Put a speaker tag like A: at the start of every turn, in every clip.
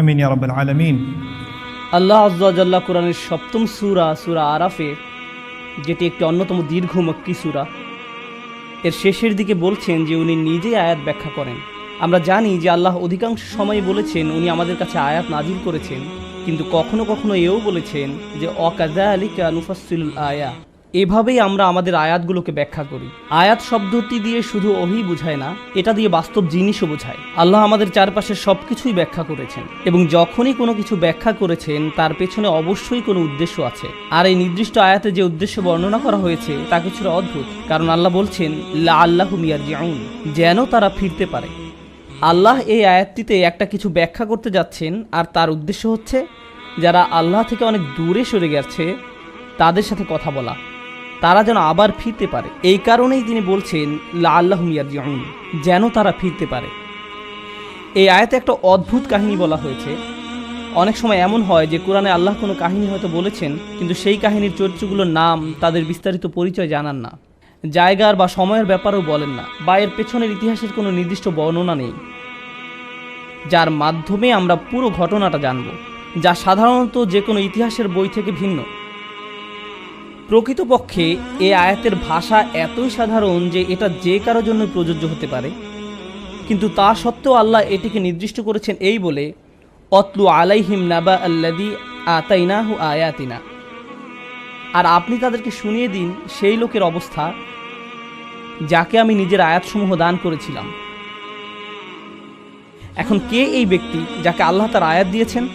A: আমিন
B: আল্লাহ কোরআনের সপ্তম আরাফে, যেটি একটি অন্যতম দীর্ঘ এর শেষের দিকে বলছেন যে উনি নিজেই আয়াত ব্যাখ্যা করেন। আমরা জানি যে আল্লাহ অধিকাংশ সময় বলেছেন উনি আমাদের কাছে আয়াত নাজিল করেছেন, কিন্তু কখনো কখনো এও বলেছেন যে অকাজা আলিকা নুফাসুল আয়া। এভাবেই আমরা আমাদের আয়াতগুলোকে ব্যাখ্যা করি। আয়াত শব্দটি দিয়ে শুধু ওহি বোঝায় না, এটা দিয়ে বাস্তব জিনিসও বোঝায়। আল্লাহ আমাদের চারপাশে সব কিছুই ব্যাখ্যা করেছেন এবং যখনই কোনো কিছু ব্যাখ্যা করেছেন, তার পেছনে অবশ্যই কোনো উদ্দেশ্য আছে। আর এই নির্দিষ্ট আয়াতে যে উদ্দেশ্য বর্ণনা করা হয়েছে, তা কিছুটা অদ্ভুত, কারণ আল্লাহ বলছেন, লা আল্লাহ মিয়ার জিয়াউন যেন তারা ফিরতে পারে। আল্লাহ এই আয়াতটিতে একটা কিছু ব্যাখ্যা করতে যাচ্ছেন, আর তার উদ্দেশ্য হচ্ছে, যারা আল্লাহ থেকে অনেক দূরে সরে গেছে, তাদের সাথে কথা বলা। তারা যেন আবার ফিরতে পারে। এই কারণেই তিনি বলছেন লা আল্লাহ মিয়ারজিউন যেন তারা ফিরতে পারে। এই আয়াতে একটা অদ্ভুত কাহিনী বলা হয়েছে। অনেক সময় এমন হয় যে কোরআনে আল্লাহ কোনো কাহিনী হয়তো বলেছেন, কিন্তু সেই কাহিনীর চরিত্রগুলোর নাম, তাদের বিস্তারিত পরিচয় জানান না। জায়গার বা সময়ের ব্যাপারেও বলেন না, বা এর পেছনের ইতিহাসের কোনো নির্দিষ্ট বর্ণনা নেই। যার মাধ্যমে আমরা পুরো ঘটনাটা জানব, যা সাধারণত যে কোনো ইতিহাসের বই থেকে ভিন্ন। প্রকৃতপক্ষে এ আয়াতের ভাষা এতই সাধারণ যে এটা যে কারও জন্য প্রযোজ্য হতে পারে। কিন্তু তা সত্ত্বেও আল্লাহ এটিকে নির্দিষ্ট করেছেন এই বলে, অতলু আলাইহিম নাবা আল্লাদি আতাইনাহু আয়াতিনা। আর আপনি তাদেরকে শুনিয়ে দিন সেই লোকের অবস্থা, যাকে আমি নিজের আয়াতসমূহ দান করেছিলাম। এখন কে এই ব্যক্তি যাকে আল্লাহ তার আয়াত দিয়েছেন?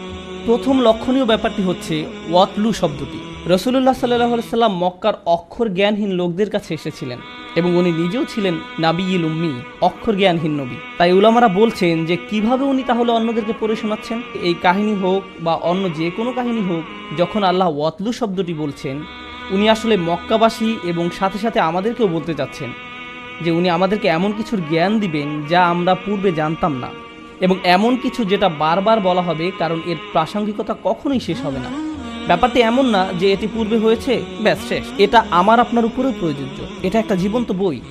B: প্রথম লক্ষণীয় ব্যাপারটি হচ্ছে ওয়াতলু শব্দটি। রসুল্লাহ সাল্লাহ সাল্লাম মক্কার অক্ষর জ্ঞানহীন লোকদের কাছে এসেছিলেন এবং উনি নিজেও ছিলেন নাবিইল উম্মি, অক্ষর জ্ঞানহীন নবী। তাই উলামারা বলছেন যে কীভাবে উনি তাহলে অন্যদেরকে পড়ে শোনাচ্ছেন? এই কাহিনী হোক বা অন্য যে কোনো কাহিনী হোক, যখন আল্লাহ ওয়াতলু শব্দটি বলছেন, উনি আসলে মক্কাবাসী এবং সাথে সাথে আমাদেরকেও বলতে চাচ্ছেন যে উনি আমাদেরকে এমন কিছুর জ্ঞান দিবেন যা আমরা পূর্বে জানতাম না। এবং এমন কিছু যেটা বারবার বলা হবে, কারণ এর প্রাসঙ্গিকতা কখনোই শেষ হবে না। ব্যাপারটি এমন না যে এটি পূর্বে হয়েছে, ব্যাস শেষ। এটা আমার আপনার উপরেও প্রযোজ্য। এটা একটা জীবন্ত বই।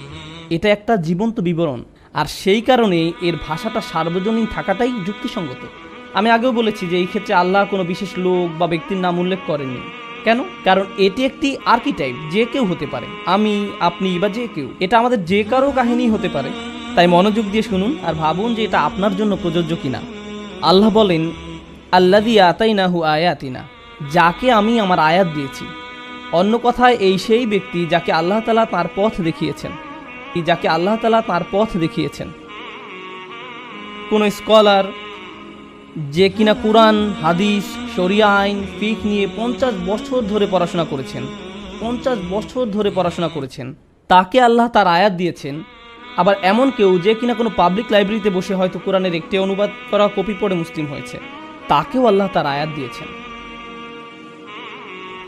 B: এটা একটা জীবন্ত বিবরণ। আর সেই কারণে এর ভাষাটা সার্বজনীন থাকাটাই যুক্তিসঙ্গত। আমি আগেও বলেছি যে এই ক্ষেত্রে আল্লাহ কোনো বিশেষ লোক বা ব্যক্তির নাম উল্লেখ করেননি। কেন? কারণ এটি একটি আর্কিটাইপ, যে কেউ হতে পারে। আমি, আপনি বা যে কেউ। এটা আমাদের যে কারও কাহিনী হতে পারে। তাই মনোযোগ দিয়ে শুনুন আর ভাবুন যে এটা আপনার জন্য প্রযোজ্য কিনা। আল্লাহ বলেন আল্লাদি আতাইনাহু আয়াতিনা, যাকে আমি আমার আয়াত দিয়েছি। অন্য কথায়, এই সেই ব্যক্তি যাকে আল্লাহ তালা তার পথ দেখিয়েছেন। যাকে আল্লাহ তালা তার পথ দেখিয়েছেন। কোনো স্কলার যে কিনা কোরআন, হাদিস, শরিয়া আইন, ফিক নিয়ে পঞ্চাশ বছর ধরে পড়াশোনা করেছেন, পঞ্চাশ বছর ধরে পড়াশোনা করেছেন, তাকে আল্লাহ তার আয়াত দিয়েছেন আবার এমন কেউ যে কিনা কোনো পাবলিক লাইব্রেরিতে বসে হয়তো কোরআনের একটি অনুবাদ করা কপি পড়ে মুসলিম হয়েছে। তাকেও আল্লাহ তার আয়াত দিয়েছেন।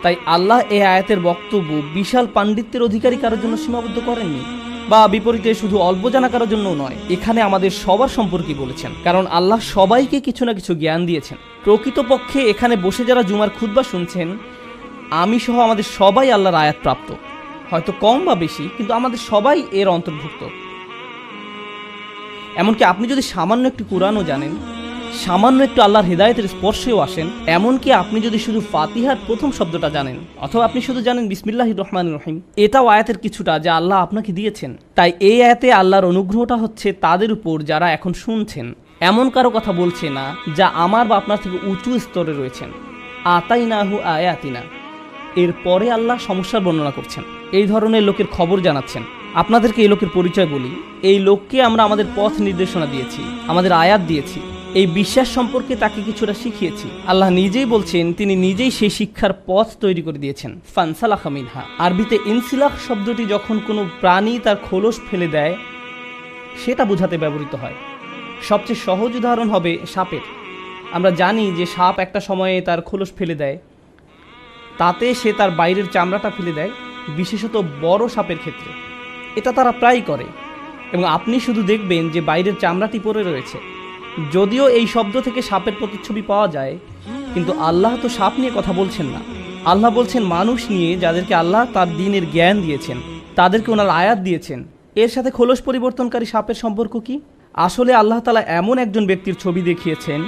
B: তাই আল্লাহ এই আয়াতের বক্তব্য বিশাল পাণ্ডিত্যের অধিকারী কারোর জন্য সীমাবদ্ধ করেননি, বা বিপরীতে শুধু অল্প জানা কারোর জন্য নয়, এখানে আমাদের সবার সম্পর্কে বলেছেন, কারণ আল্লাহ সবাইকে কিছু না কিছু জ্ঞান দিয়েছেন। প্রকৃতপক্ষে এখানে বসে যারা জুমার খুদ্া শুনছেন আমি সহ আমাদের সবাই আল্লাহর আয়াত প্রাপ্ত। হয়তো কম বা বেশি, কিন্তু আমাদের সবাই এর অন্তর্ভুক্ত। এমনকি আপনি যদি সামান্য একটু কোরআনও জানেন, সামান্য একটু আল্লাহর হৃদায়তের স্পর্শেও আসেন, এমনকি আপনি যদি শুধু ফাতিহার প্রথম শব্দটা জানেন, অথবা আপনি শুধু জানেন বিসমিল্লাহ রহমান রহিম, এটাও আয়াতের কিছুটা যা আল্লাহ আপনাকে দিয়েছেন। তাই এই আয়াতে আল্লাহর অনুগ্রহটা হচ্ছে তাদের উপর যারা এখন শুনছেন। এমন কারও কথা বলছে না, যা আমার বা আপনার থেকে উঁচু স্তরে রয়েছেন। আতাই নাহু আয়াতিনা। এরপরে আল্লাহ সমস্যার বর্ণনা করছেন। এই ধরনের লোকের খবর জানাচ্ছেন। আপনাদেরকে এই লোকের পরিচয় বলি। এই লোককে আমরা আমাদের পথ নির্দেশনা দিয়েছি, আমাদের আয়াত দিয়েছি। এই বিশ্বাস সম্পর্কে তাকে কিছুটা শিখিয়েছি। আল্লাহ নিজেই বলছেন, তিনি নিজেই সেই শিক্ষার পথ তৈরি করে দিয়েছেন। ফানসালাহ মিনহা। আরবিতে ইনসিলাহ শব্দটি যখন কোনো প্রাণী তার খোলস ফেলে দেয়, সেটা বোঝাতে ব্যবহৃত হয়। সবচেয়ে সহজ উদাহরণ হবে সাপের। আমরা জানি যে সাপ একটা সময়ে তার খোলস ফেলে দেয়, তাতে সে তার বাইরের চামড়াটা ফেলে দেয়, বিশেষত বড় সাপের ক্ষেত্রে। এটা তারা প্রায়ই করে। এবং আপনি শুধু দেখবেন যে বাইরের চামড়াটি পরে রয়েছে। যদিও এই শব্দ থেকে সাপের প্রতিচ্ছবি পাওয়া যায়, কিন্তু আল্লাহ তো সাপ নিয়ে কথা বলছেন না। আল্লাহ বলছেন, মানুষ নিয়ে যাদেরকে আল্লাহ তার দিনের জ্ঞান দিয়েছেন, তাদেরকে ওনার আয়াত দিয়েছেন, এর সাথে খোলস পরিবর্তনকারী সাপের সম্পর্ক কি? আসলে আল্লাহ তালা এমন একজন ব্যক্তির ছবি দেখিয়েছেন,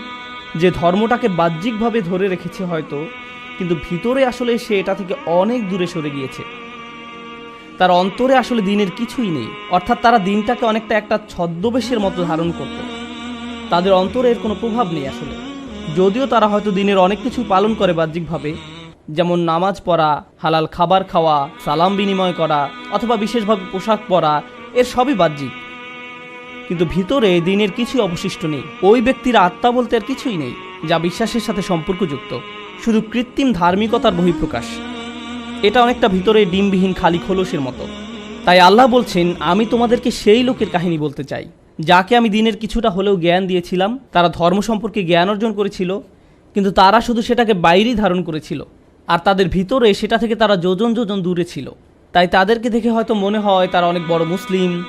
B: যে ধর্মটাকে বাহ্যিকভাবে ধরে রেখেছে হয়তো, কিন্তু ভিতরে আসলে সে এটা থেকে অনেক দূরে সরে গিয়েছে। তার অন্তরে আসলে দিনের কিছুই নেই। অর্থাৎ তারা দিনটাকে অনেকটা একটা ছদ্মবেশের মতো ধারণ করত। তাদের অন্তরে এর কোনো প্রভাব নেই আসলে। যদিও তারা হয়তো দিনের অনেক কিছু পালন করে বাহ্যিকভাবে, যেমন নামাজ পড়া, হালাল খাবার খাওয়া, সালাম বিনিময় করা, অথবা বিশেষভাবে পোশাক পরা, এর সবই বাহ্যিক। কিন্তু ভিতরে দিনের কিছুই অবশিষ্ট নেই। ওই ব্যক্তির আত্মা বলতে আর কিছুই নেই, যা বিশ্বাসের সাথে সম্পর্কযুক্ত। শুধু কৃত্রিম ধার্মিকতার বহিঃপ্রকাশ। এটা অনেকটা ভিতরে ডিমবিহীন খালি খোলসের মতো। তাই আল্লাহ বলছেন, আমি তোমাদেরকে সেই লোকের কাহিনী বলতে চাই। যাকে আমি দিনের কিছুটা হলেও জ্ঞান দিয়েছিলাম, তারা ধর্ম সম্পর্কে জ্ঞান অর্জন করেছিল, কিন্তু তারা শুধু সেটাকে বাইরেই ধারণ করেছিল, আর তাদের ভিতরে সেটা থেকে তারা যোজন যোজন দূরে ছিল। তাই তাদেরকে দেখে হয়তো মনে হয় তারা অনেক বড় মুসলিম।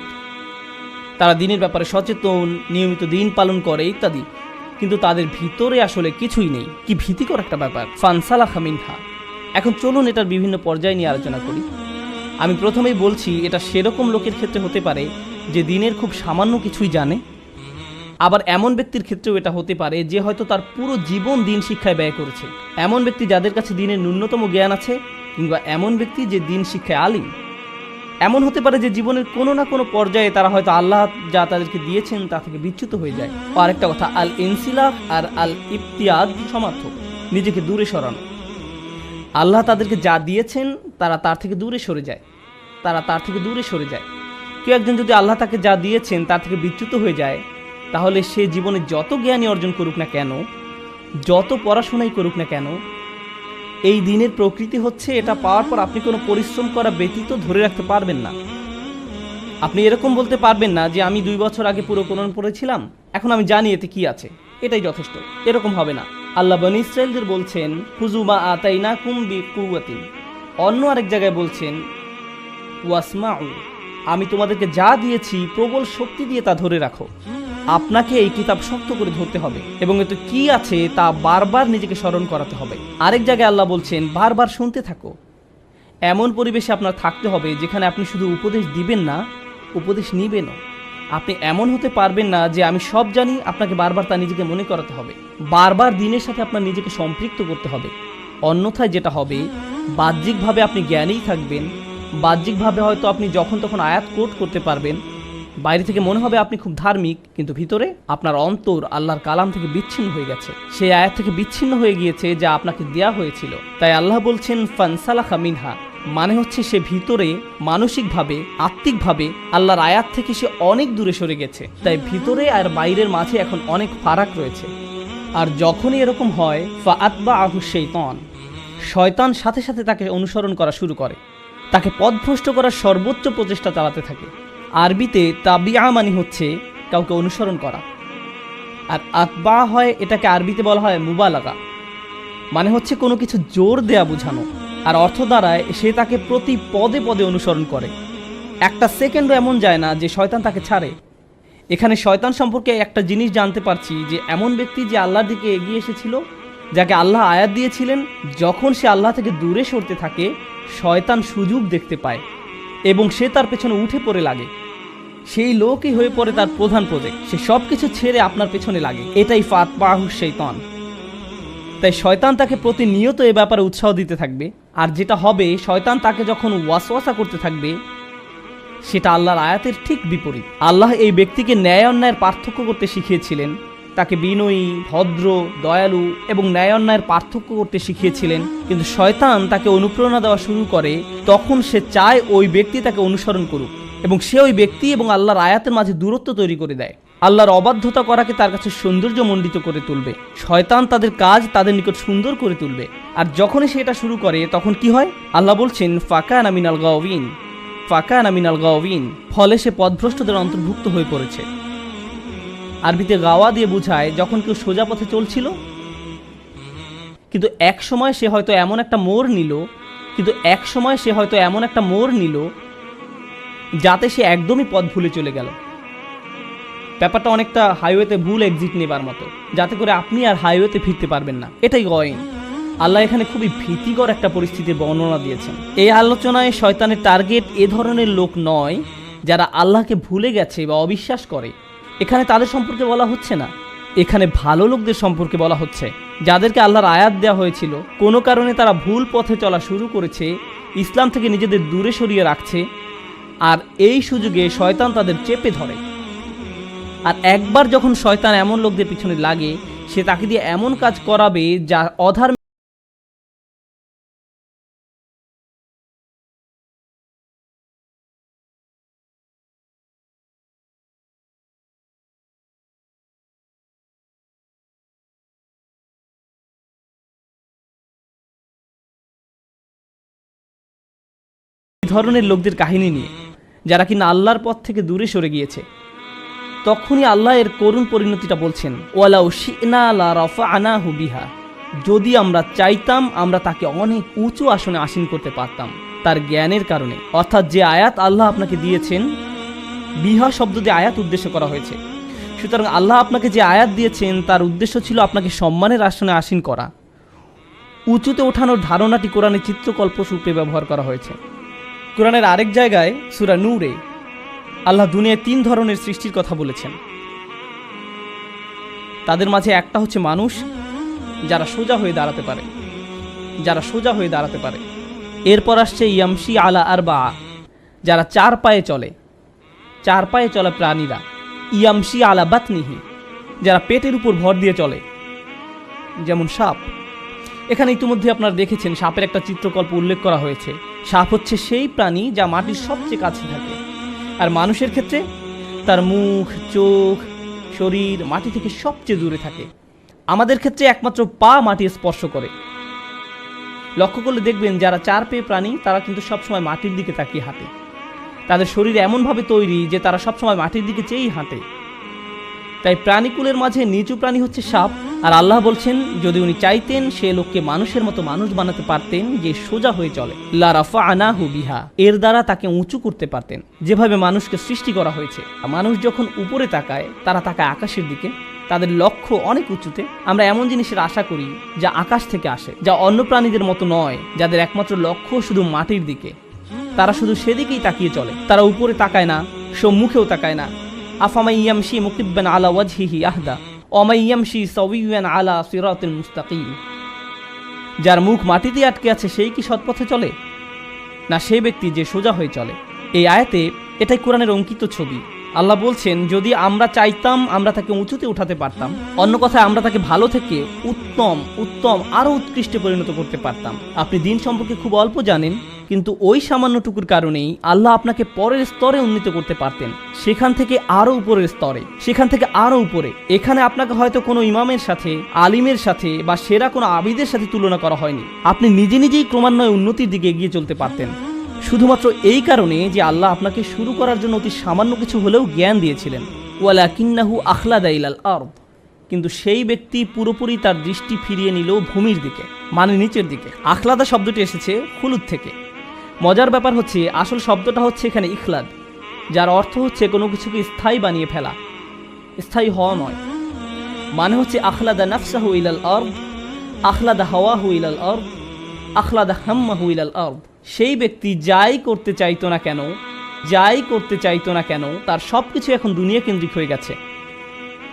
B: তারা দিনের ব্যাপারে সচেতন, নিয়মিত দিন পালন করে, ইত্যাদি। কিন্তু তাদের ভিতরে আসলে কিছুই নেই। কি ভীতিকর একটা ব্যাপার। ফানসালা খামিনহা এখন চলুন এটার বিভিন্ন পর্যায় নিয়ে আলোচনা করি। আমি প্রথমেই বলছি, এটা সেরকম লোকের ক্ষেত্রে হতে পারে যে দিনের খুব সামান্য কিছুই জানে, আবার এমন ব্যক্তির ক্ষেত্রেও এটা হতে পারে যে হয়তো তার পুরো জীবন দিন শিক্ষায় ব্যয় করেছে। এমন ব্যক্তি যাদের কাছে দিনের ন্যূনতম জ্ঞান আছে, কিংবা এমন ব্যক্তি যে দিন শিক্ষায় আলিম। এমন হতে পারে যে জীবনের কোনো না কোনো পর্যায়ে তারা হয়তো আল্লাহ যা তাদেরকে দিয়েছেন তা থেকে বিচ্যুত হয়ে যায়। আরেকটা কথা আল ইনসিলাহ আর আল ইফতিয়াদ সমার্থক, নিজেকে দূরে সরানো। আল্লাহ তাদেরকে যা দিয়েছেন, তারা তার থেকে দূরে সরে যায়। তারা তার থেকে দূরে সরে যায়। কেউ একজন যদি আল্লাহ তাকে যা দিয়েছেন, তার থেকে বিচ্যুত হয়ে যায়, তাহলে সে জীবনে যত জ্ঞানই অর্জন করুক না কেন, যত পড়াশোনাই করুক না কেন, এই দিনের প্রকৃতি হচ্ছে এটা পাওয়ার পর আপনি কোনো পরিশ্রম করা ব্যতীত ধরে রাখতে পারবেন না। আপনি এরকম বলতে পারবেন না যে, আমি দুই বছর আগে পুরো কোরআন পড়েছিলাম, এখন আমি জানি এতে কি আছে। এটাই যথেষ্ট। এরকম হবে না। আল্লাহ বনি ইসরায়েলদের বলছেন হুজুমা আতাইনা কুম্বি কুয়াতিন অন্য আরেক জায়গায় বলছেন ওয়াসমাউ আমি তোমাদেরকে যা দিয়েছি, প্রবল শক্তি দিয়ে তা ধরে রাখো। আপনাকে এই কিতাব শক্ত করে ধরতে হবে এবং এতে কি আছে তা বারবার নিজেকে স্মরণ করাতে হবে। আরেক জায়গায় আল্লাহ বলছেন, বারবার শুনতে থাকো। এমন পরিবেশে আপনার থাকতে হবে যেখানে আপনি শুধু উপদেশ দিবেন না, উপদেশ নিবেনও। আপনি এমন হতে পারবেন না যে আমি সব জানি, আপনাকে বারবার তা নিজেকে মনে করাতে হবে। বারবার দিনের সাথে আপনার নিজেকে সম্পৃক্ত করতে হবে। অন্যথায় যেটা হবে, বাহ্যিকভাবে আপনি জ্ঞানেই থাকবেন, বাহ্যিকভাবে হয়তো আপনি যখন তখন আয়াত কোট করতে পারবেন। বাইরে থেকে মনে হবে আপনি খুব ধার্মিক, কিন্তু ভিতরে আপনার অন্তর আল্লাহর কালাম থেকে বিচ্ছিন্ন হয়ে গেছে। সেই আয়াত থেকে বিচ্ছিন্ন হয়ে গিয়েছে যা আপনাকে দেয়া হয়েছিল। তাই আল্লাহ বলছেন, ফানসালাখা মিনহা। মানে হচ্ছে সে ভিতরে মানসিকভাবে, আত্মিকভাবে আল্লাহর আয়াত থেকে সে অনেক দূরে সরে গেছে। তাই ভিতরে আর বাইরের মাঝে এখন অনেক ফারাক রয়েছে। আর যখনই এরকম হয় ফা আতবা আহু শৈতন। শয়তান সাথে সাথে তাকে অনুসরণ করা শুরু করে। তাকে পথভ্রষ্ট করার সর্বোচ্চ প্রচেষ্টা চালাতে থাকে। আরবিতে তাবিয়া মানে হচ্ছে কাউকে অনুসরণ করা। আর আতবা হয়, এটাকে আরবিতে বলা হয় মুবালাগা। মানে হচ্ছে কোনো কিছু জোর দেয়া বোঝানো। আর অর্থ দ্বারায় সে তাকে প্রতি পদে পদে অনুসরণ করে। একটা সেকেন্ডও এমন যায় না যে শয়তান তাকে ছাড়ে। এখানে শয়তান সম্পর্কে একটা জিনিস জানতে পারছি যে এমন ব্যক্তি যে আল্লাহর দিকে এগিয়ে এসেছিল, যাকে আল্লাহ আয়াত দিয়েছিলেন, যখন সে আল্লাহ থেকে দূরে সরতে থাকে, শয়তান সুযোগ দেখতে পায় এবং সে তার পেছনে উঠে পড়ে লাগে। সেই লোকই হয়ে পড়ে তার প্রধান প্রজেক্ট সে সব কিছু ছেড়ে আপনার পেছনে লাগে। এটাই ফাত বাহু শৈতান। তাই শয়তান তাকে প্রতিনিয়ত এ ব্যাপারে উৎসাহ দিতে থাকবে। আর যেটা হবে, শয়তান তাকে যখন ওয়াসওয়াসা করতে থাকবে, সেটা আল্লাহর আয়াতের ঠিক বিপরীত। আল্লাহ এই ব্যক্তিকে ন্যায় অন্যায়ের পার্থক্য করতে শিখিয়েছিলেন। তাকে বিনয়ী, ভদ্র, দয়ালু এবং ন্যায় অন্যায়ের পার্থক্য করতে শিখিয়েছিলেন। কিন্তু শয়তান তাকে অনুপ্রেরণা দেওয়া শুরু করে, তখন সে চায় ওই ব্যক্তি তাকে অনুসরণ করুক এবং সে ওই ব্যক্তি এবং আল্লাহর আয়াতের মাঝে দূরত্ব তৈরি করে দেয়। আল্লাহর অবাধ্যতা করাকে তার কাছে সৌন্দর্য মণ্ডিত করে তুলবে? শয়তান তাদের কাজ তাদের নিকট সুন্দর করে তুলবে। আর যখনই সে এটা শুরু করে, তখন কি হয়? আল্লাহ বলছেন ফাঁকা নামিনাল গাওয়িন ফাঁকা নামিনাল গাওয়িন। ফলে সে পথভ্রষ্টদের অন্তর্ভুক্ত হয়ে পড়েছে। আরবিতে গাওয়া দিয়ে বোঝায়, যখন কেউ সোজা পথে চলছিল, কিন্তু এক সময় সে হয়তো এমন একটা মোড় নিল, কিন্তু এক সময় সে হয়তো এমন একটা মোড় নিল, যাতে সে একদমই পথ ভুলে চলে গেল। ব্যাপারটা অনেকটা হাইওয়েতে ভুল এক্সিট নেবার মতো। যাতে করে আপনি আর হাইওয়েতে ফিরতে পারবেন না। এটাই গয়েন আল্লাহ এখানে খুবই ভীতিকর একটা পরিস্থিতির বর্ণনা দিয়েছেন। এই আলোচনায় শয়তানের টার্গেট এ ধরনের লোক নয়, যারা আল্লাহকে ভুলে গেছে বা অবিশ্বাস করে। এখানে তাদের সম্পর্কে বলা হচ্ছে না। এখানে ভালো লোকদের সম্পর্কে বলা হচ্ছে। যাদেরকে আল্লাহর আয়াত দেওয়া হয়েছিল, কোনো কারণে তারা ভুল পথে চলা শুরু করেছে, ইসলাম থেকে নিজেদের দূরে সরিয়ে রাখছে, আর এই সুযোগে শয়তান তাদের চেপে ধরে। আর একবার যখন শয়তান এমন লোকদের পিছনে লাগে, সে তাকে দিয়ে এমন কাজ করাবে যা অধার ধরনের লোকদের কাহিনী নিয়ে, যারা কিনা আল্লাহর পথ থেকে দূরে সরে গিয়েছে। তখনই আল্লাহ এর করুণ পরিণতিটা বলছেন, ওয়ালাউ শিনা লা রাফা'নাহু বিহা। যদি আমরা চাইতাম, আমরা তাকে অনেক উঁচু আসনে আসীন করতে পারতাম তার জ্ঞানের কারণে। অর্থাৎ যে আয়াত আল্লাহ আপনাকে দিয়েছেন, বিহা শব্দ দিয়ে আয়াত উদ্দেশ্য করা হয়েছে। সুতরাং আল্লাহ আপনাকে যে আয়াত দিয়েছেন, তার উদ্দেশ্য ছিল আপনাকে সম্মানের আসনে আসীন করা। উঁচুতে ওঠানোর ধারণাটি কোরআনে চিত্রকল্প রূপে ব্যবহার করা হয়েছে। কোরআনের আরেক জায়গায়, সুরা নূরে আল্লাহ দুনিয়ায় তিন ধরনের সৃষ্টির কথা বলেছেন। তাদের মাঝে একটা হচ্ছে মানুষ, যারা সোজা হয়ে দাঁড়াতে পারে। যারা সোজা হয়ে দাঁড়াতে পারে। এরপর আসছে ইয়ামশি আলা আর বা যারা চার পায়ে চলে। চার পায়ে চলা প্রাণীরা। ইয়ামশি আলা বাতনিহি, যারা পেটের উপর ভর দিয়ে চলে। যেমন সাপ। এখানে ইতিমধ্যে আপনারা দেখেছেন, সাপের একটা চিত্রকল্প উল্লেখ করা হয়েছে। সাপ হচ্ছে সেই প্রাণী যা মাটির সবচেয়ে কাছে থাকে। আর মানুষের ক্ষেত্রে তার মুখ, চোখ, শরীর, মাটি থেকে সবচেয়ে দূরে থাকে। আমাদের ক্ষেত্রে একমাত্র পা মাটি স্পর্শ করে। লক্ষ্য করলে দেখবেন যারা চার পেয়ে প্রাণী, তারা কিন্তু সবসময় মাটির দিকে তাকিয়ে হাঁটে। তাদের শরীর এমনভাবে তৈরি যে তারা সবসময় মাটির দিকে চেয়েই হাঁটে। তাই প্রাণীকুলের মাঝে নিচু প্রাণী হচ্ছে সাপ আর আল্লাহ বলছেন, যদি উনি চাইতেন, সে লোককে মানুষের মতো মানুষ বানাতে পারতেন যে সোজা হয়ে চলে। লারাফা বিহা, এর দ্বারা তাকে উঁচু করতে পারতেন। যেভাবে মানুষকে সৃষ্টি করা হয়েছে, মানুষ যখন উপরে তাকায়, তারা তাকায় আকাশের দিকে, তাদের লক্ষ্য অনেক উঁচুতে। আমরা এমন জিনিসের আশা করি, যা আকাশ থেকে আসে, যা অন্য প্রাণীদের মতো নয়, যাদের একমাত্র লক্ষ্য শুধু মাটির দিকে। তারা শুধু সেদিকেই তাকিয়ে চলে। তারা উপরে তাকায় না, সম্মুখেও তাকায় না। আফামাই ইয়ামশি মুকিব্বান আলা ওয়াজহিহি আহদা। আলা যার মুখ মাটিতে আটকে আছে সেই কি সৎপথে চলে? না সেই ব্যক্তি যে সোজা হয়ে চলে? এই আয়াতে এটাই কোরআনের অঙ্কিত ছবি। আল্লাহ বলছেন, যদি আমরা চাইতাম, আমরা তাকে উঁচুতে উঠাতে পারতাম। অন্য কথায়, আমরা তাকে ভালো থেকে উত্তম উত্তম, আরও উৎকৃষ্টে পরিণত করতে পারতাম। আপনি দিন সম্পর্কে খুব অল্প জানেন। কিন্তু ওই সামান্যটুকুর কারণেই আল্লাহ আপনাকে পরের স্তরে উন্নীত করতে পারতেন। সেখান থেকে আরও উপরের স্তরে, সেখান থেকে আরও উপরে। এখানে আপনাকে হয়তো কোনো ইমামের সাথে, আলিমের সাথে বা সেরা কোনো আবিদের সাথে তুলনা করা হয়নি। আপনি নিজে নিজেই ক্রমান্বয়ে উন্নতির দিকে এগিয়ে চলতে পারতেন। শুধুমাত্র এই কারণে যে আল্লাহ আপনাকে শুরু করার জন্য অতি সামান্য কিছু হলেও জ্ঞান দিয়েছিলেন। ওয়ালা কিন্নাহু আখলাদা ইলাল আরদ। কিন্তু সেই ব্যক্তি পুরোপুরি তার দৃষ্টি ফিরিয়ে নিল ভূমির দিকে মানে নিচের দিকে। আখলাদা শব্দটি এসেছে হুলুদ থেকে। মজার ব্যাপার হচ্ছে, আসল শব্দটা হচ্ছে এখানে ইখলাদ, যার অর্থ হচ্ছে কোনো কিছুকে স্থায়ী বানিয়ে ফেলা, স্থায়ী হওয়া নয়। মানে হচ্ছে, আখলাদা নাফসাহু ইলাল আরদ, আখলাদা হাওয়াহু ইলাল আরদ, আখলাদা হাম্মাহু ইলাল আরদ। সেই ব্যক্তি যাই করতে চাইতো না কেন, যাই করতে চাইতো না কেন, তার সব কিছু এখন দুনিয়া কেন্দ্রিক হয়ে গেছে।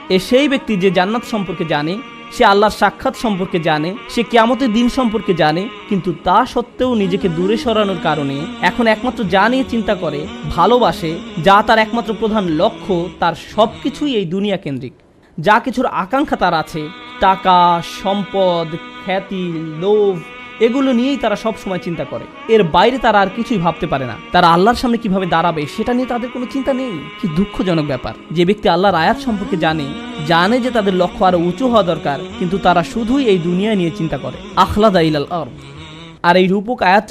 B: এ সেই ব্যক্তি যে জান্নাত সম্পর্কে জানে সে আল্লাহর সাক্ষাৎ সম্পর্কে জানে, সে কেমতের দিন সম্পর্কে জানে, কিন্তু তা সত্ত্বেও নিজেকে দূরে সরানোর কারণে এখন একমাত্র যা নিয়ে চিন্তা করে, ভালোবাসে, যা তার একমাত্র প্রধান লক্ষ্য, তার সব কিছুই এই দুনিয়া কেন্দ্রিক। যা কিছুর আকাঙ্ক্ষা তার আছে, টাকা, সম্পদ, খ্যাতি, লোভ এগুলো নিয়েই তারা সব সময় চিন্তা করে। এর বাইরে তারা আর কিছুই ভাবতে পারে না। তারা আল্লাহর সামনে কীভাবে দাঁড়াবে, সেটা নিয়ে তাদের কোনো চিন্তা নেই। কি দুঃখজনক ব্যাপার। যে ব্যক্তি আল্লাহর আয়াত সম্পর্কে জানে জানে যে তাদের লক্ষ্য আরও উঁচু হওয়া দরকার, কিন্তু তারা শুধুই এই দুনিয়া নিয়ে চিন্তা করে। আখলাদ ইলাল আর এই রূপক আয়াত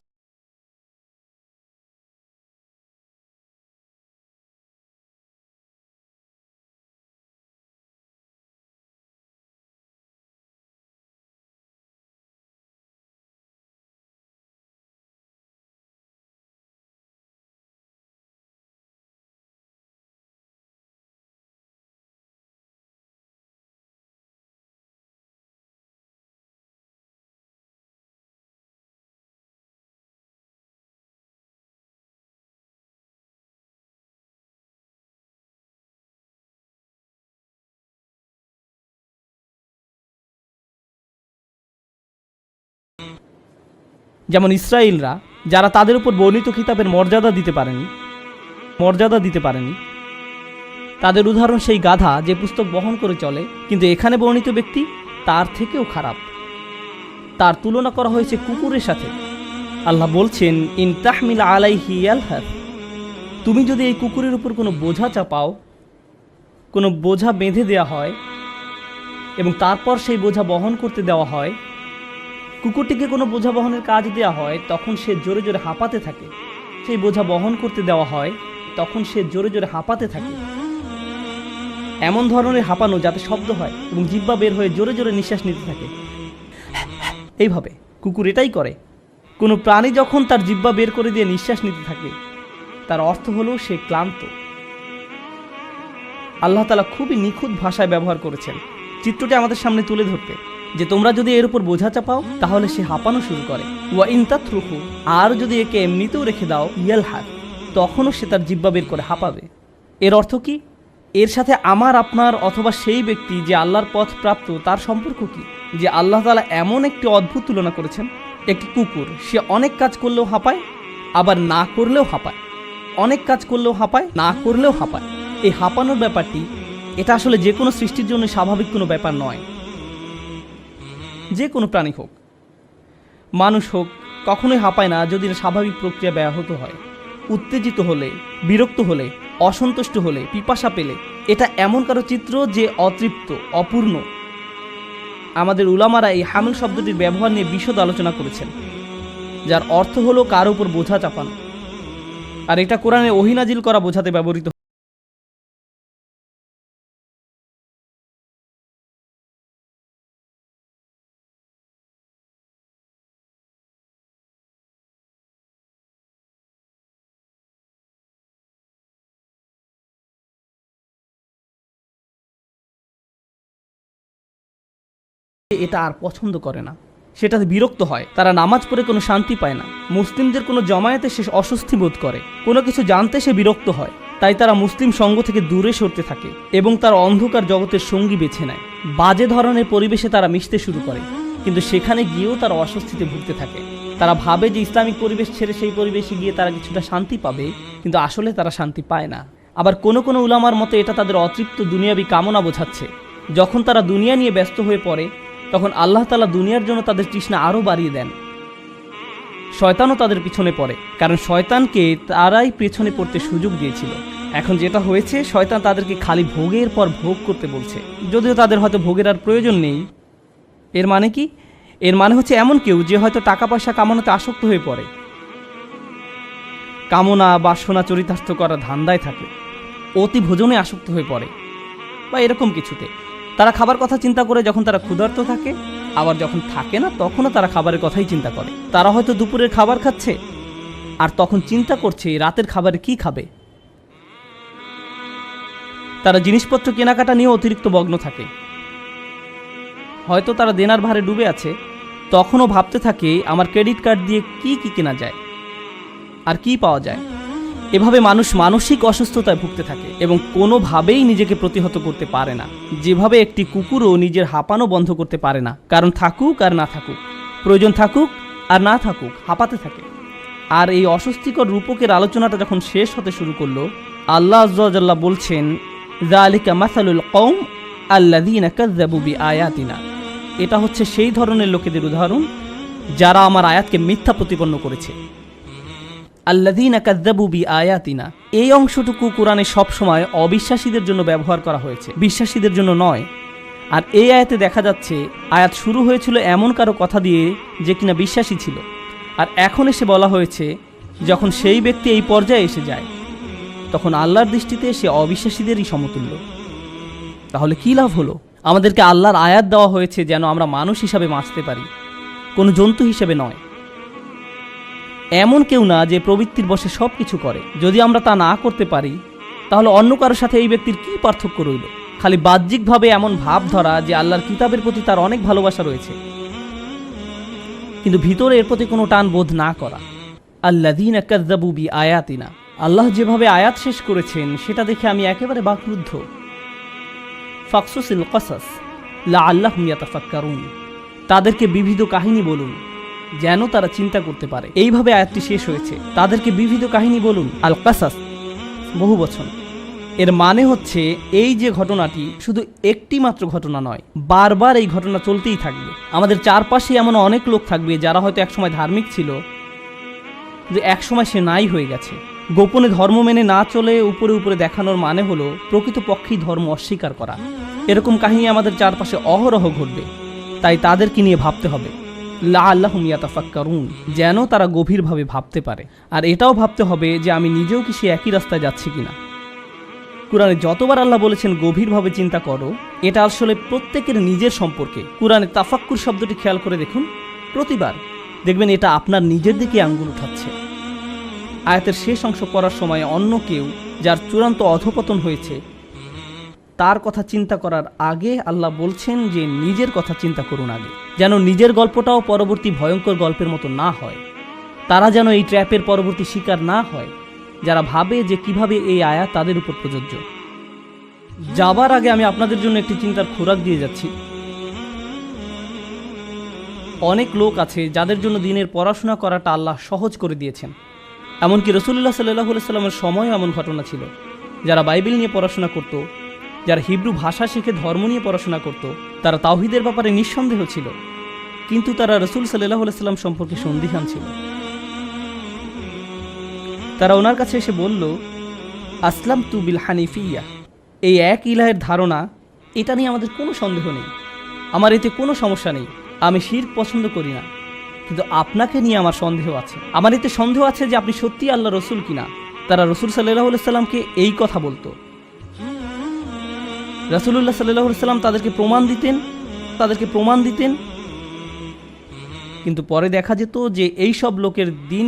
B: যেমন ইসরায়েলরা, যারা তাদের উপর বর্ণিত কিতাবের মর্যাদা দিতে পারেনি, মর্যাদা দিতে পারেনি। তাদের উদাহরণ সেই গাধা যে পুস্তক বহন করে চলে, কিন্তু এখানে বর্ণিত ব্যক্তি তার থেকেও খারাপ। তার তুলনা করা হয়েছে কুকুরের সাথে। আল্লাহ বলছেন, ইন তাহমিল আলাইহি আলহার তুমি যদি এই কুকুরের উপর কোনো বোঝা চাপাও, কোনো বোঝা বেঁধে দেওয়া হয়, এবং তারপর সেই বোঝা বহন করতে দেওয়া হয় কুকুরটিকে কোনো বোঝা বহনের কাজ দেওয়া হয়, তখন সে জোরে জোরে হাঁপাতে থাকে। সেই বোঝা বহন করতে দেওয়া হয়, তখন সে জোরে জোরে হাঁপাতে থাকে। এমন ধরনের হাঁপানো যাতে শব্দ হয় এবং জিব্বা বের হয়ে জোরে জোরে নিঃশ্বাস নিতে থাকে। এইভাবে কুকুর এটাই করে। কোনো প্রাণী যখন তার জিব্বা বের করে দিয়ে নিঃশ্বাস নিতে থাকে, তার অর্থ হলো সে ক্লান্ত। আল্লাহ তালা খুবই নিখুঁত ভাষায় ব্যবহার করেছেন। চিত্রটি আমাদের সামনে তুলে ধরতে। যে তোমরা যদি এর উপর বোঝা চাপাও, তাহলে সে হাঁপানো শুরু করে। ওয়া আর যদি একে এমনিতেও রেখে দাও, ইয়াল হাত তখনও সে তার জিব্বা বের করে হাঁপাবে। এর অর্থ কি? এর সাথে আমার, আপনার অথবা সেই ব্যক্তি যে আল্লাহর পথ প্রাপ্ত, তার সম্পর্ক কি? যে আল্লাহ তালা এমন একটি অদ্ভুত তুলনা করেছেন, একটি কুকুর, সে অনেক কাজ করলেও হাঁপায়, আবার না করলেও হাঁপায়। অনেক কাজ করলেও হাঁপায়, না করলেও হাঁপায়। এই হাঁপানোর ব্যাপারটি, এটা আসলে যে কোনো সৃষ্টির জন্য স্বাভাবিক কোনো ব্যাপার নয়। যে কোনো প্রাণী হোক। মানুষ হোক, কখনোই হাঁপায় না যদি স্বাভাবিক প্রক্রিয়া ব্যাহত হয়। উত্তেজিত হলে, বিরক্ত হলে, অসন্তুষ্ট হলে, পিপাসা পেলে, এটা এমন কারও চিত্র যে অতৃপ্ত, অপূর্ণ। আমাদের উলামারা এই হামিল শব্দটির ব্যবহার নিয়ে বিশদ আলোচনা করেছেন, যার অর্থ হলো কার উপর বোঝা চাপানো। আর এটা কোরআনে ওহিনাজিল করা বোঝাতে ব্যবহৃত এটা আর পছন্দ করে না। সেটাতে বিরক্ত হয়। তারা নামাজ পড়ে কোনো শান্তি পায় না। মুসলিমদের কোনো জমায়েতে সে অস্বস্তি বোধ করে। কোনো কিছু জানতে সে বিরক্ত হয়। তাই তারা মুসলিম সঙ্গ থেকে দূরে সরতে থাকে এবং তার অন্ধকার জগতের সঙ্গী বেছে নেয়। বাজে ধরনের পরিবেশে তারা মিশতে শুরু করে, কিন্তু সেখানে গিয়েও তারা অস্বস্তিতে ভুগতে থাকে। তারা ভাবে যে ইসলামিক পরিবেশ ছেড়ে সেই পরিবেশে গিয়ে তারা কিছুটা শান্তি পাবে, কিন্তু আসলে তারা শান্তি পায় না। আবার কোনো কোনো উলামার মতে এটা তাদের অতৃপ্ত দুনিয়াবি কামনা বোঝাচ্ছে। যখন তারা দুনিয়া নিয়ে ব্যস্ত হয়ে পড়ে তখন আল্লাহ তালা দুনিয়ার জন্য তাদের তৃষ্ণা আরও বাড়িয়ে দেন। শয়তানও তাদের পিছনে পড়ে, কারণ শয়তানকে তারাই পেছনে পড়তে সুযোগ দিয়েছিল। এখন যেটা হয়েছে, শয়তান তাদেরকে খালি ভোগের পর ভোগ করতে বলছে। যদিও তাদের হয়তো ভোগের আর প্রয়োজন নেই। এর মানে কি? এর মানে হচ্ছে এমন কেউ যে হয়তো টাকা পয়সা কামানোতে আসক্ত হয়ে পড়ে। কামনা, বাসনা, চরিতার্থ করার ধান্দায় থাকে। অতি ভোজনে আসক্ত হয়ে পড়ে। বা এরকম কিছুতে। তারা খাবার কথা চিন্তা করে যখন তারা ক্ষুধার্ত থাকে, আবার যখন থাকে না, তখনও তারা খাবারের কথাই চিন্তা করে। তারা হয়তো দুপুরের খাবার খাচ্ছে, আর তখন চিন্তা করছে রাতের খাবারে কি খাবে। তারা জিনিসপত্র কেনাকাটা নিয়ে অতিরিক্ত মগ্ন থাকে। হয়তো তারা দেনার ভারে ডুবে আছে, তখনও ভাবতে থাকে, আমার ক্রেডিট কার্ড দিয়ে কি কি কেনা যায়, আর কি পাওয়া যায়। এভাবে মানুষ মানসিক অসুস্থতায় ভুগতে থাকে এবং কোনোভাবেই নিজেকে প্রতিহত করতে পারে না। যেভাবে একটি কুকুরও নিজের হাঁপানো বন্ধ করতে পারে না, কারণ থাকুক আর না থাকুক, প্রয়োজন থাকুক আর না থাকুক, হাঁপাতে থাকে। আর এই অস্বস্তিকর রূপকের আলোচনাটা যখন শেষ হতে শুরু করল, আল্লাহ আজ্লাহ বলছেন জালিকা মাসালুল কৌম আল্লাদিনা আয়াতিনা এটা হচ্ছে সেই ধরনের লোকেদের উদাহরণ যারা আমার আয়াতকে মিথ্যা প্রতিপন্ন করেছে। আল্লাদিন কাদ্দাবুবি আয়াতিনা এই অংশটুকু কোরআনে সবসময় অবিশ্বাসীদের জন্য ব্যবহার করা হয়েছে। বিশ্বাসীদের জন্য নয়। আর এই আয়াতে দেখা যাচ্ছে, আয়াত শুরু হয়েছিল এমন কারও কথা দিয়ে যে কিনা বিশ্বাসী ছিল। আর এখন এসে বলা হয়েছে, যখন সেই ব্যক্তি এই পর্যায়ে এসে যায়, তখন আল্লাহর দৃষ্টিতে সে অবিশ্বাসীদেরই সমতুল্য। তাহলে কী লাভ হলো? আমাদেরকে আল্লাহর আয়াত দেওয়া হয়েছে যেন আমরা মানুষ হিসাবে বাঁচতে পারি। কোনো জন্তু হিসেবে নয়। এমন কেউ না যে প্রবৃত্তির বসে সব কিছু করে। যদি আমরা তা না করতে পারি, তাহলে অন্য কারোর সাথে এই ব্যক্তির কি পার্থক্য রইল? খালি বাহ্যিকভাবে এমন ভাব ধরা যে আল্লাহর কিতাবের প্রতি তার অনেক ভালোবাসা রয়েছে। কিন্তু ভিতরে এর প্রতি কোনো টান বোধ না করা। আল্লাদিন বি আয়াতিনা আল্লাহ যেভাবে আয়াত শেষ করেছেন, সেটা দেখে আমি একেবারে বাকরুদ্ধ। ফাকসুসিল কসাস লা আল্লাহ মিয়াতাফাক্কারুন তাদেরকে বিবিধ কাহিনী বলুন। যেন তারা চিন্তা করতে পারে। এইভাবে আয়াতটি শেষ হয়েছে। তাদেরকে বিবিধ কাহিনী বলুন। আল কাসাস বহু বছর এর মানে হচ্ছে, এই যে ঘটনাটি শুধু একটি মাত্র ঘটনা নয়, বারবার এই ঘটনা চলতেই থাকবে। আমাদের চারপাশে এমন অনেক লোক থাকবে যারা হয়তো একসময় ধার্মিক ছিল, যে একসময় সে নাই হয়ে গেছে। গোপনে ধর্ম মেনে না চলে উপরে উপরে দেখানোর মানে হলো প্রকৃতপক্ষেই ধর্ম অস্বীকার করা। এরকম কাহিনী আমাদের চারপাশে অহরহ ঘটবে। তাই তাদেরকে নিয়ে ভাবতে হবে। লা আল্লাহ যেন তারা গভীরভাবে ভাবতে পারে। আর এটাও ভাবতে হবে যে আমি নিজেও কি সে একই রাস্তায় যাচ্ছি কিনা। কোরআনে যতবার আল্লাহ বলেছেন, গভীরভাবে চিন্তা করো, এটা আসলে প্রত্যেকের নিজের সম্পর্কে। কোরআনে তাফাক্কুর শব্দটি খেয়াল করে দেখুন, প্রতিবার। দেখবেন এটা আপনার নিজের দিকে আঙ্গুল উঠাচ্ছে। আয়াতের শেষ অংশ পড়ার সময় অন্য কেউ, যার চূড়ান্ত অধপতন হয়েছে তার কথা চিন্তা করার আগে আল্লাহ বলছেন যে নিজের কথা চিন্তা করুন আগে, যেন নিজের গল্পটাও পরবর্তী ভয়ঙ্কর গল্পের মতো না হয়। তারা যেন এই ট্র্যাপের পরবর্তী শিকার না হয়, যারা ভাবে যে কীভাবে এই আয়া তাদের উপর প্রযোজ্য। যাবার আগে আমি আপনাদের জন্য একটি চিন্তার খোরাক দিয়ে যাচ্ছি। অনেক লোক আছে যাদের জন্য দিনের পড়াশোনা করাটা আল্লাহ সহজ করে দিয়েছেন। এমনকি রসুল্লাহ সাল্লাহ সাল্লামের সময়ও এমন ঘটনা ছিল। যারা বাইবেল নিয়ে পড়াশোনা করত যারা হিব্রু ভাষা শিখে ধর্ম নিয়ে পড়াশোনা করত, তারা তাওহিদের ব্যাপারে নিঃসন্দেহ ছিল। কিন্তু তারা রসুল সাল্লাহ সাল্লাম সম্পর্কে সন্দিহান ছিল। তারা ওনার কাছে এসে বলল আসলাম তু বিল হানিফিয়া। এই এক ইলাহের ধারণা, এটা নিয়ে আমাদের কোনো সন্দেহ নেই। আমার এতে কোনো সমস্যা নেই। আমি শির পছন্দ করি না। কিন্তু আপনাকে নিয়ে আমার সন্দেহ আছে। আমার এতে সন্দেহ আছে যে আপনি সত্যি আল্লাহ রসুল কিনা। তারা রসুল সাল্লাহ সাল্লামকে এই কথা বলতো। রসুল্লাহ সাল্লাহ সাল্লাম তাদেরকে প্রমাণ দিতেন, তাদেরকে প্রমাণ দিতেন। কিন্তু পরে দেখা যেত যে এই সব লোকের দিন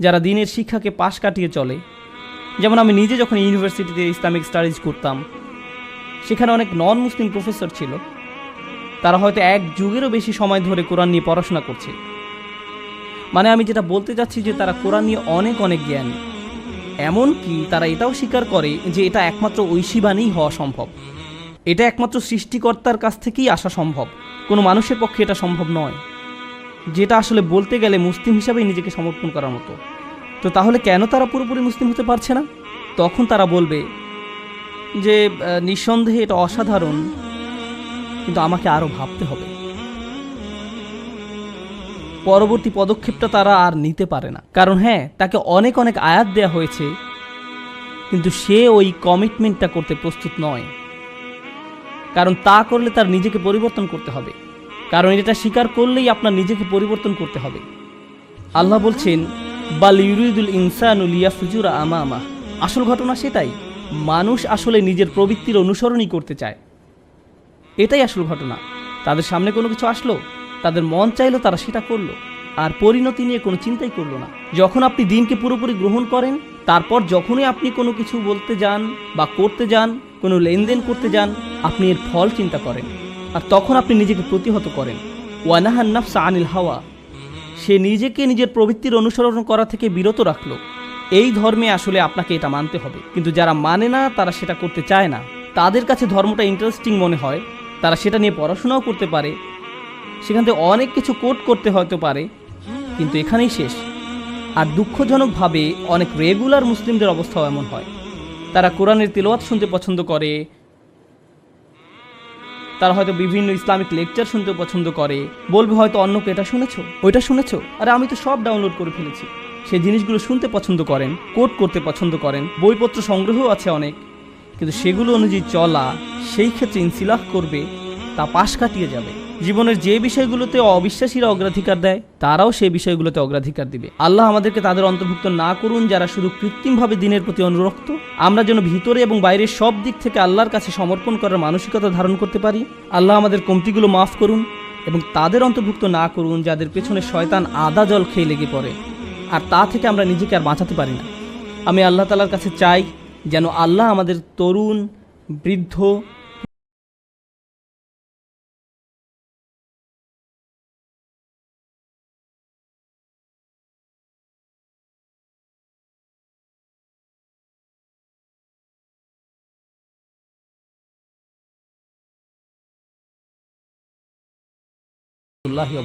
B: যারা দিনের শিক্ষাকে পাশ কাটিয়ে চলে। যেমন আমি নিজে যখন ইউনিভার্সিটিতে ইসলামিক স্টাডিজ করতাম, সেখানে অনেক নন মুসলিম প্রফেসর ছিল। তারা হয়তো এক যুগেরও বেশি সময় ধরে কোরআন নিয়ে পড়াশোনা করছে। মানে আমি যেটা বলতে চাচ্ছি যে তারা কোরআন নিয়ে অনেক অনেক জ্ঞান। এমনকি তারা এটাও স্বীকার করে যে এটা একমাত্র ঐশীবাণী হওয়া সম্ভব। এটা একমাত্র সৃষ্টিকর্তার কাছ থেকেই আসা সম্ভব। কোনো মানুষের পক্ষে এটা সম্ভব নয়। যেটা আসলে বলতে গেলে মুসলিম হিসাবেই নিজেকে সমর্পণ করার মতো। তো তাহলে কেন তারা পুরোপুরি মুসলিম হতে পারছে না? তখন তারা বলবে যে নিঃসন্দেহে এটা অসাধারণ, কিন্তু আমাকে আরও ভাবতে হবে। পরবর্তী পদক্ষেপটা তারা আর নিতে পারে না। কারণ হ্যাঁ তাকে অনেক অনেক আয়াত দেয়া হয়েছে, কিন্তু সে ওই কমিটমেন্টটা করতে প্রস্তুত নয়। কারণ তা করলে তার নিজেকে পরিবর্তন করতে হবে। কারণ এটা স্বীকার করলেই আপনার নিজেকে পরিবর্তন করতে হবে। আল্লাহ বলছেন, বাল ইউরিদুল ইনসানুল ইয়াফজুরা আমা আমা আসল ঘটনা সেটাই, মানুষ আসলে নিজের প্রবৃত্তির অনুসরণই করতে চায়। এটাই আসল ঘটনা। তাদের সামনে কোনো কিছু আসলো, তাদের মন চাইলো, তারা সেটা করল, আর পরিণতি নিয়ে কোনো চিন্তাই করল না। যখন আপনি দিনকে পুরোপুরি গ্রহণ করেন, তারপর যখনই আপনি কোনো কিছু বলতে যান বা করতে যান, কোনো লেনদেন করতে যান, আপনি এর ফল চিন্তা করেন। আর তখন আপনি নিজেকে প্রতিহত করেন। ওয়ানাহান নাফসা আনিল হাওয়া। সে নিজেকে নিজের প্রবৃত্তির অনুসরণ করা থেকে বিরত রাখল। এই ধর্মে আসলে আপনাকে এটা মানতে হবে। কিন্তু যারা মানে না, তারা সেটা করতে চায় না। তাদের কাছে ধর্মটা ইন্টারেস্টিং মনে হয়। তারা সেটা নিয়ে পড়াশোনাও করতে পারে। সেখান থেকে অনেক কিছু কোট করতে হয়তো পারে। কিন্তু এখানেই শেষ। আর দুঃখজনকভাবে অনেক রেগুলার মুসলিমদের অবস্থাও এমন হয়। তারা কোরআনের তেলোয়াত শুনতে পছন্দ করে তারা হয়তো বিভিন্ন ইসলামিক লেকচার শুনতে পছন্দ করে। বলবে হয়তো অন্যকে এটা শুনেছ? ওইটা শুনেছ? আরে, আমি তো সব ডাউনলোড করে ফেলেছি। সেই জিনিসগুলো শুনতে পছন্দ করেন কোট করতে পছন্দ করেন, বইপত্র সংগ্রহ আছে অনেক। কিন্তু সেগুলো অনুযায়ী চলা, সেই ক্ষেত্রে ইনসিলাফ করবে তা পাশ কাটিয়ে যাবে। জীবনের যে বিষয়গুলোতে অবিশ্বাসীরা অগ্রাধিকার দেয়, তারাও সেই বিষয়গুলোতে অগ্রাধিকার দিবে। আল্লাহ আমাদেরকে তাদের অন্তর্ভুক্ত না করুন যারা শুধু কৃত্রিমভাবে দিনের প্রতি অনুরক্ত। আমরা যেন ভিতরে এবং বাইরের সব দিক থেকে আল্লাহর কাছে সমর্পণ করার মানসিকতা ধারণ করতে পারি। আল্লাহ আমাদের কমতিগুলো মাফ করুন এবং তাদের অন্তর্ভুক্ত না করুন যাদের পেছনে শয়তান আদা জল খেয়ে লেগে পড়ে। আর তা থেকে আমরা নিজেকে আর বাঁচাতে পারি না। আমি আল্লাহ তালার কাছে চাই যেন আল্লাহ আমাদের তরুণ, বৃদ্ধ warahmatullahi wabarakatuh. Ya,